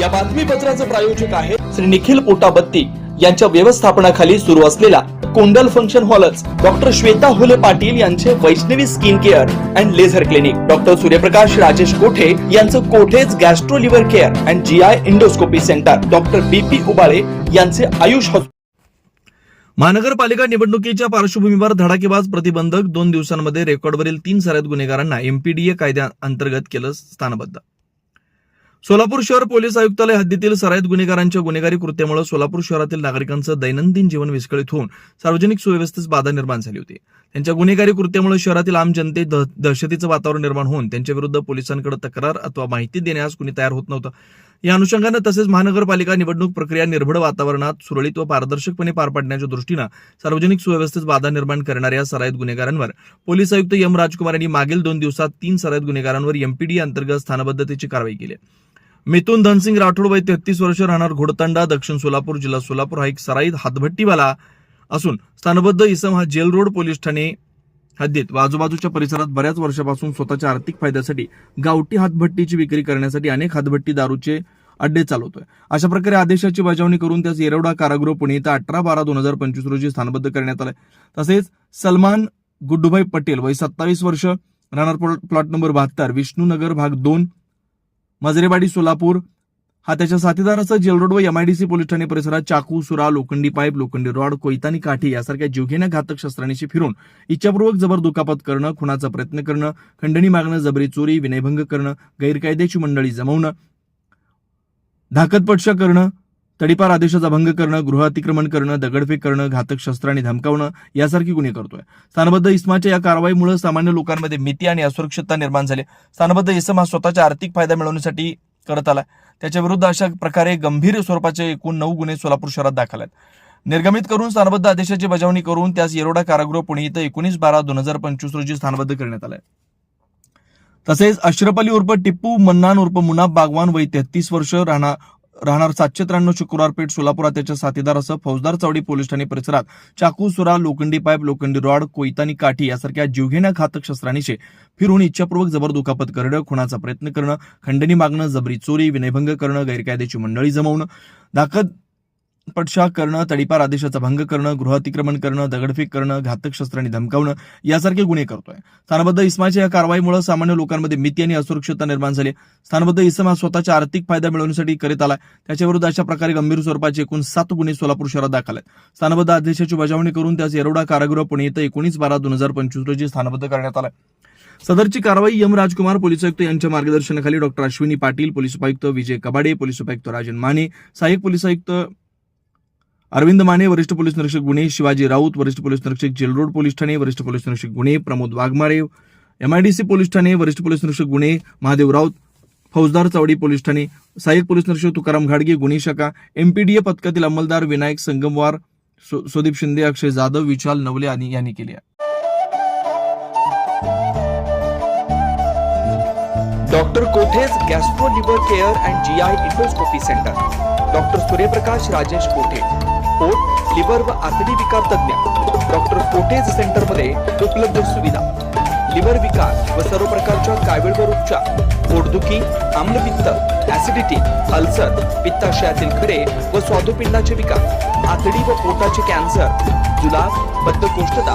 या बातमीपत्राचे प्रायोजक आहे श्री निखिल पोटाबत्ती. यांच्या व्यवस्थापनाखाली सुरू असलेला कोंडल फंक्शन हॉलच डॉक्टर श्वेता होले पाटील यांचे Vaishnavi skin care and laser clinic. Doctor Suryaprakash Rajesh Kothe यांचं कोठेज gastro liver care and G I endoscopy centre. Doctor B P Ubale यांचे आयुष हॉस्पिटल. महानगरपालिका निवडणुकीच्या पार्श्वभूमीवर धडाकेबाज प्रतिबंधक दोन दिवसांमध्ये रेकॉर्डवरील तीन सराईत गुन्हेगारांना एमपीडीए कायद्याअंतर्गत केलं स्थानबद्ध. सोलापूर शहर पोलीस आयुक्तालय हद्दीतील सराईत गुन्हेगारांच्या गुन्हेगारी कृत्यामुळे सोलापूर शहरातील नागरिकांचं दैनंदिन जीवन विस्कळीत होऊन सार्वजनिक सुव्यवस्थेस बाधा निर्माण झाली होती. त्यांच्या गुन्हेगारी कृत्यामुळे शहरातील आम जनतेत दहशतीचं वातावरण निर्माण होऊन त्यांच्या विरुद्ध पोलिसांकडे तक्रार अथवा माहिती देण्यास कुणी तयार होत नव्हतं. या अनुषंगानं तसेच महानगरपालिका निवडणूक प्रक्रिया निर्भड वातावरणात सुरळीत व पारदर्शकपणे पार पाडण्याच्या दृष्टीनं सार्वजनिक सुव्यवस्थेत बाधा निर्माण करणाऱ्या सराईत गुन्हेगारांवर पोलीस आयुक्त एम राजकुमार यांनी मागील दोन दिवसात तीन सराईत गुन्हेगारांवर एमपीडी अंतर्गत स्थानबद्धतेची कारवाई केली मिथून धनसिंग राठोड वय तेहतीस वर्ष राहणार घोडतांडा दक्षिण सोलापूर जिल्हा सोलापूर हा एक सराईत हातभट्टीवाला असून स्थानबद्ध इसम हा जेल रोड पोलीस ठाणे हद्दीत. व आजूबाजूच्या परिसरात बऱ्याच वर्षापासून स्वतःच्या आर्थिक फायद्यासाठी गावठी हातभट्टीची विक्री करण्यासाठी अनेक हातभट्टी दारूचे अड्डे चालवतोय. अशा प्रकारे आदेशाची बजावणी करून त्यास येरवडा कारागृह पुणे इथं अठरा बारा दोन हजार पंचवीस रोजी स्थानबद्ध करण्यात आलंय. तसेच सलमान गुड्डूभाई पटेल वय सत्तावीस वर्ष राहणार प्लॉट प्लॉट नंबर बहात्तर विष्णूनगर भाग दोन मजरेवाडी सोलापूर. हा त्याच्या साथीदाराचा जेलरोड व एमआयडीसी पोलीस ठाणे परिसरात चाकू सुरा लोखंडी पाईप लोखंडी रॉड कोयतानी काठी यासारख्या जीवघेण्या घातक शस्त्रांशी फिरून इच्छापूर्वक जबर दुखापत करणं खुनाचा प्रयत्न करणं खंडणी मागणं जबरी चोरी विनयभंग करणं गैरकायद्याची मंडळी जमवणं धाकतपटशा करणं तडीपार आदेशाचा भंग करणं गृह अतिक्रमण करणं दगडफेक करणं घातक शस्त्रांनी धमकावणं यासारखी गुन्हे करतोय. स्थानबद्ध इस्माच्या या कारवाईमुळे सामान्य लोकांमध्ये मिती आणि असुरक्षितता निर्माण झाली. स्थानबद्ध इसम हा स्वतःचा आर्थिक फायदा मिळवण्यासाठी करत आला त्याच्याविरुद्ध अशा प्रकारे गंभीर स्वरूपाचे एकूण नऊ गुन्हे सोलापूर शहरात दाखल आहेत. निर्गमित करून स्थानबद्ध आदेशाची बजावणी करून त्यास येरोडा कारागृह पुणे इथं एकोणीस बारा दोन हजार पंचवीस रोजी स्थानबद्ध करण्यात आलंय. तसेच अशरफ अली उर्फ टिप्पू मन्नान उर्फ मुनाब बागवान वय तेहतीस वर्ष राहणार राहणार सातशे त्र्याण्णव शुक्रवार पेठ सोलापुरात त्याच्या साथीदारासह फौजदार चावडी पोलीस ठाणे परिसरात चाकू सुरा लोखंडी पाईप लोखंडी रॉड कोयतानी काठी यासारख्या जीवघेण्या घातक शस्त्रांनीचे फिरून इच्छापूर्वक जबर दुखापत करणं खुणाचा प्रयत्न करणं खंडणी मागणं जबरी चोरी विनयभंग करणं गैरकायद्याची मंडळी जमवणं दाखल पटशा करणं तडीपार आदेशाचा भंग करणं गृह अतिक्रमण करणं दगडफेक करणं घातक शस्त्रांनी धमकावणं यासारखे गुन्हे करतोय. स्थानबद्ध इस्माच्या या कारवाईमुळे सामान्य लोकांमध्ये मिती आणि असुरक्षितता निर्माण झाली स्थानबद्ध इसम हा स्वतःचा आर्थिक फायदा मिळवण्यासाठी करीत आला त्याच्याविरुद्ध अशा प्रकारे गंभीर स्वरूपाचे एकूण सात गुन्हे सोलापूर शहरात दाखल आहेत. स्थानबद्ध आदेशाची बजावणी करून त्यास येरोडा कारागृह पुणे येथे एकोणीस बारा दोन हजार पंचवीस रोजी स्थानबद्ध करण्यात आलं सदरची कारवाई एम राजकुमार पोलीस आयुक्त यांच्या मार्गदर्शनाखाली डॉक्टर अश्विनी पाटील पोलीस उपायुक्त विजय कबाडे पोलीस उपायुक्त राजन माने सहाय्यक पोलीस आयुक्त अरविंद माने वरिष्ठ पोलीस निरीक्षक गुन्हे शिवाजी राऊत वरिष्ठ पोलीस निरीक्षक जेलरोड पोलीस ठाणे वरिष्ठ पोलीस निरीक्षक गुन्हे प्रमोद वाघमारे एमआयडीसी पोलीस ठाणे वरिष्ठ पोलीस निरीक्षक गुन्हे महादेव राऊत फौजदार चौडी पोलीस ठाणे सहाय्यक पोलीस निरीक्षक तुकाराम घाडगे गुन्हे शाखा एमपीडीए पथकातील अंमलदार विनायक संगमवार सुदीप शिंदे अक्षय जाधव विशाल नवले आणि यांनी केली आहे. Doctor कोठेज gastro liver care and G I endoscopy centre. Doctor Suryaprakash Rajesh Kothe? पोट लिव्हर व आतडी विकार तज्ञ डॉक्टर कोठेज सेंटरमध्ये उपलब्ध सुविधा. लिव्हर विकार व सर्व प्रकारच्या कावीळवर उपचार पोटदुखी आम्लपित्त ऍसिडिटी अल्सर पित्ताशयातील खडे व स्वादुपिंडाचे विकार आतडी व पोटाचे कॅन्सर जुलाब बद्धकोष्ठता